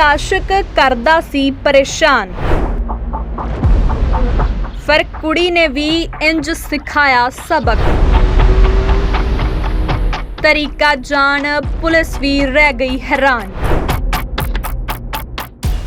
ਆਸ਼ਕ ਕਰਦਾ ਸੀ ਪਰੇਸ਼ਾਨ। ਫਿਰ ਕੁੜੀ ਨੇ ਵੀ ਇੰਜ ਸਿਖਾਇਆ ਸਬਕ। ਤਰੀਕਾ ਜਾਣ, ਪੁਲਿਸ ਵੀ ਰਹਿ ਗਈ ਹੈਰਾਨ।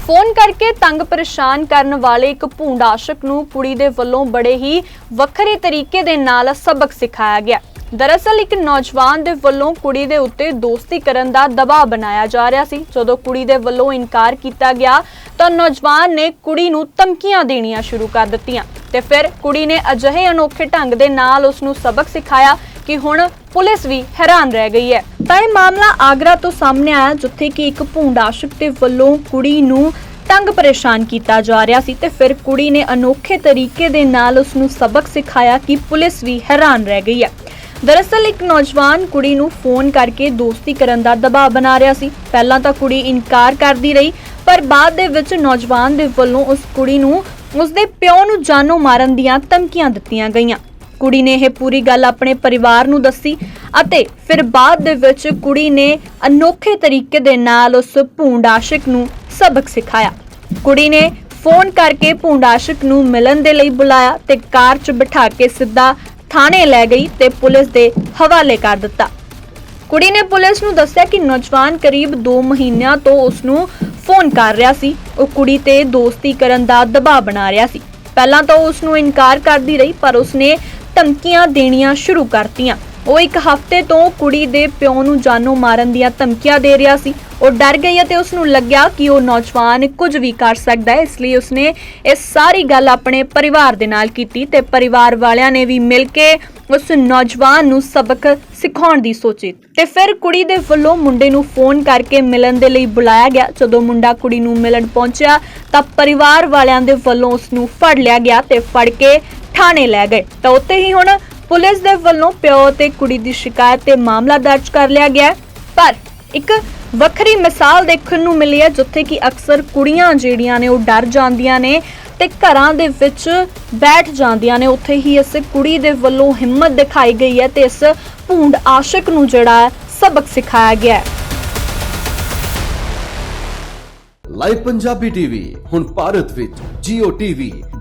ਫੋਨ ਕਰਕੇ ਤੰਗ ਪਰੇਸ਼ਾਨ ਕਰਨ ਵਾਲੇ ਇੱਕ ਭੂੰਡ ਆਸ਼ਕ ਨੂੰ ਕੁੜੀ ਦੇ ਵੱਲੋਂ ਬੜੇ ਹੀ ਵੱਖਰੇ ਤਰੀਕੇ ਦੇ ਨਾਲ ਸਬਕ ਸਿਖਾਇਆ ਗਿਆ। ਦਰਅਸਲ ਇੱਕ ਨੌਜਵਾਨ ਦੇ ਵੱਲੋਂ ਕੁੜੀ ਦੇ ਉੱਤੇ ਦੋਸਤੀ ਕਰਨ ਦਾ ਦਬਾਅ ਬਣਾਇਆ ਜਾ ਰਿਹਾ ਸੀ। ਜਦੋਂ ਕੁੜੀ ਦੇ ਵੱਲੋਂ ਇਨਕਾਰ ਕੀਤਾ ਗਿਆ, ਤਾਂ ਨੌਜਵਾਨ ਨੇ ਕੁੜੀ ਨੂੰ ਧਮਕੀਆਂ ਦੇਣੀਆਂ ਸ਼ੁਰੂ ਕਰ ਦਿੱਤੀਆਂ ਤੇ ਫਿਰ ਕੁੜੀ ਨੇ ਅਜਿਹੇ ਅਨੋਖੇ ਢੰਗ ਦੇ ਨਾਲ ਉਸ ਨੂੰ ਸਬਕ ਸਿਖਾਇਆ ਕਿ ਹੁਣ ਪੁਲਿਸ ਵੀ ਹੈਰਾਨ ਰਹਿ ਗਈ ਹੈ। ਤਾਂ ਇਹ ਮਾਮਲਾ ਆਗਰਾ ਤੋਂ ਸਾਹਮਣੇ ਆਇਆ, ਜਿੱਥੇ ਕਿ ਇੱਕ ਭੂੰਡ ਆਸ਼ਕ ਦੇ ਵੱਲੋਂ ਕੁੜੀ ਨੂੰ ਤੰਗ ਪਰੇਸ਼ਾਨ ਕੀਤਾ ਜਾ ਰਿਹਾ ਸੀ ਤੇ ਫਿਰ ਕੁੜੀ ਨੇ ਅਨੋਖੇ ਤਰੀਕੇ ਦੇ ਨਾਲ ਉਸ ਨੂੰ ਸਬਕ ਸਿਖਾਇਆ ਕਿ ਪੁਲਿਸ ਵੀ ਹੈਰਾਨ ਰਹਿ ਗਈ ਹੈ। ਦਰਅਸਲ ਇੱਕ ਨੌਜਵਾਨ ਕੁੜੀ ਨੂੰ ਫੋਨ ਕਰਕੇ ਦੋਸਤੀ ਕਰਨ ਦਾ ਦਬਾਅ ਬਣਾ ਰਿਹਾ ਸੀ। ਪਹਿਲਾਂ ਤਾਂ ਕੁੜੀ ਇਨਕਾਰ ਕਰਦੀ ਰਹੀ, ਪਰ ਬਾਅਦ ਦੇ ਵਿੱਚ ਨੌਜਵਾਨ ਦੇ ਵੱਲੋਂ ਉਸ ਕੁੜੀ ਨੂੰ ਉਸਦੇ ਪਿਓ ਨੂੰ ਜਾਨੋਂ ਮਾਰਨ ਦੀਆਂ ਧਮਕੀਆਂ ਦਿੱਤੀਆਂ ਗਈਆਂ। ਕੁੜੀ ਨੇ ਇਹ ਪੂਰੀ ਗੱਲ ਆਪਣੇ ਪਰਿਵਾਰ ਨੂੰ ਦੱਸੀ ਅਤੇ ਫਿਰ ਬਾਅਦ ਦੇ ਵਿੱਚ ਕੁੜੀ ਨੇ ਅਨੋਖੇ ਤਰੀਕੇ ਦੇ ਨਾਲ ਉਸ ਭੂੰਡ ਆਸ਼ਿਕ ਨੂੰ ਸਬਕ ਸਿਖਾਇਆ। ਕੁੜੀ ਨੇ ਫੋਨ ਕਰਕੇ ਭੂੰਡ ਆਸ਼ਿਕ ਨੂੰ ਮਿਲਣ ਦੇ ਲਈ ਬੁਲਾਇਆ ਤੇ ਕਾਰ 'ਚ ਬਿਠਾ ਕੇ ਸਿੱਧਾ ਥਾਣੇ ਲੈ ਗਈ ਤੇ ਪੁਲਿਸ ਦੇ ਹਵਾਲੇ ਕਰ ਦਿੱਤਾ। ਕੁੜੀ ਨੇ ਪੁਲਿਸ ਨੂੰ ਦੱਸਿਆ ਕਿ ਨੌਜਵਾਨ ਕਰੀਬ 2 ਮਹੀਨਿਆਂ ਤੋਂ ਉਸ ਨੂੰ ਫੋਨ ਕਰ ਰਿਹਾ ਸੀ। ਉਹ ਕੁੜੀ ਤੇ ਦੋਸਤੀ ਕਰਨ ਦਾ ਦਬਾਅ ਬਣਾ ਰਿਹਾ ਸੀ। ਪਹਿਲਾਂ ਤਾਂ ਉਸ ਨੂੰ ਇਨਕਾਰ ਕਰਦੀ ਰਹੀ, ਪਰ ਉਸਨੇ ਧਮਕੀਆਂ ਦੇਣੀਆਂ ਸ਼ੁਰੂ ਕਰਤੀਆਂ ਉਹ ਇੱਕ ਹਫ਼ਤੇ ਤੋਂ ਕੁੜੀ ਦੇ ਪਿਓ ਨੂੰ ਜਾਨੋਂ ਮਾਰਨ ਦੀਆਂ ਧਮਕੀਆਂ ਦੇ ਰਿਹਾ ਸੀ। ਉਹ ਡਰ ਗਈ ਅਤੇ ਉਸ ਨੂੰ ਲੱਗਿਆ ਕਿ ਉਹ ਨੌਜਵਾਨ ਕੁਝ ਵੀ ਕਰ ਸਕਦਾ ਹੈ, ਇਸ ਲਈ ਉਸਨੇ ਇਹ ਸਾਰੀ ਗੱਲ ਆਪਣੇ ਪਰਿਵਾਰ ਦੇ ਨਾਲ ਕੀਤੀ ਤੇ ਪਰਿਵਾਰ ਵਾਲਿਆਂ ਨੇ ਵੀ ਮਿਲ ਕੇ ਉਸ ਨੌਜਵਾਨ ਨੂੰ ਸਬਕ ਸਿਖਾਉਣ ਦੀ ਸੋਚੀ। ਤੇ ਫਿਰ ਕੁੜੀ ਦੇ ਵੱਲੋਂ ਮੁੰਡੇ ਨੂੰ ਫੋਨ ਕਰਕੇ ਮਿਲਣ ਦੇ ਲਈ ਬੁਲਾਇਆ ਗਿਆ। ਜਦੋਂ ਮੁੰਡਾ ਕੁੜੀ ਨੂੰ ਮਿਲਣ ਪਹੁੰਚਿਆ, ਤਾਂ ਪਰਿਵਾਰ ਵਾਲਿਆਂ ਦੇ ਵੱਲੋਂ ਉਸ ਨੂੰ ਫੜ ਲਿਆ ਗਿਆ ਤੇ ਫੜ ਕੇ ਥਾਣੇ ਲੈ ਗਏ। ਤਾਂ ਉੱਥੇ ਹੀ ਹੁਣ ਪੁਲਿਸ ਦੇ ਵੱਲੋਂ ਪਿਓ ਤੇ ਕੁੜੀ ਦੀ ਸ਼ਿਕਾਇਤ ਤੇ ਮਾਮਲਾ ਦਰਜ ਕਰ ਲਿਆ ਗਿਆ ਹੈ। ਪਰ ਇੱਕ ਵੱਖਰੀ ਮਿਸਾਲ ਦੇਖਣ ਨੂੰ ਮਿਲੀ ਹੈ ਜਿੱਥੇ ਕਿ ਅਕਸਰ ਕੁੜੀਆਂ ਜਿਹੜੀਆਂ ਨੇ ਉਹ ਡਰ ਜਾਂਦੀਆਂ ਨੇ ਤੇ ਘਰਾਂ ਦੇ ਵਿੱਚ ਬੈਠ ਜਾਂਦੀਆਂ ਨੇ ਉੱਥੇ ਹੀ ਇਸ ਕੁੜੀ ਦੇ ਵੱਲੋਂ ਹਿੰਮਤ ਦਿਖਾਈ ਗਈ ਹੈ ਤੇ ਇਸ ਭੂੰਡ ਆਸ਼ਿਕ ਨੂੰ ਜਿਹੜਾ ਹੈ ਸਬਕ ਸਿਖਾਇਆ ਗਿਆ ਹੈ ਲਾਈਵ ਪੰਜਾਬੀ ਟੀਵੀ ਹੁਣ ਭਾਰਤ ਵਿੱਚ Jio TV,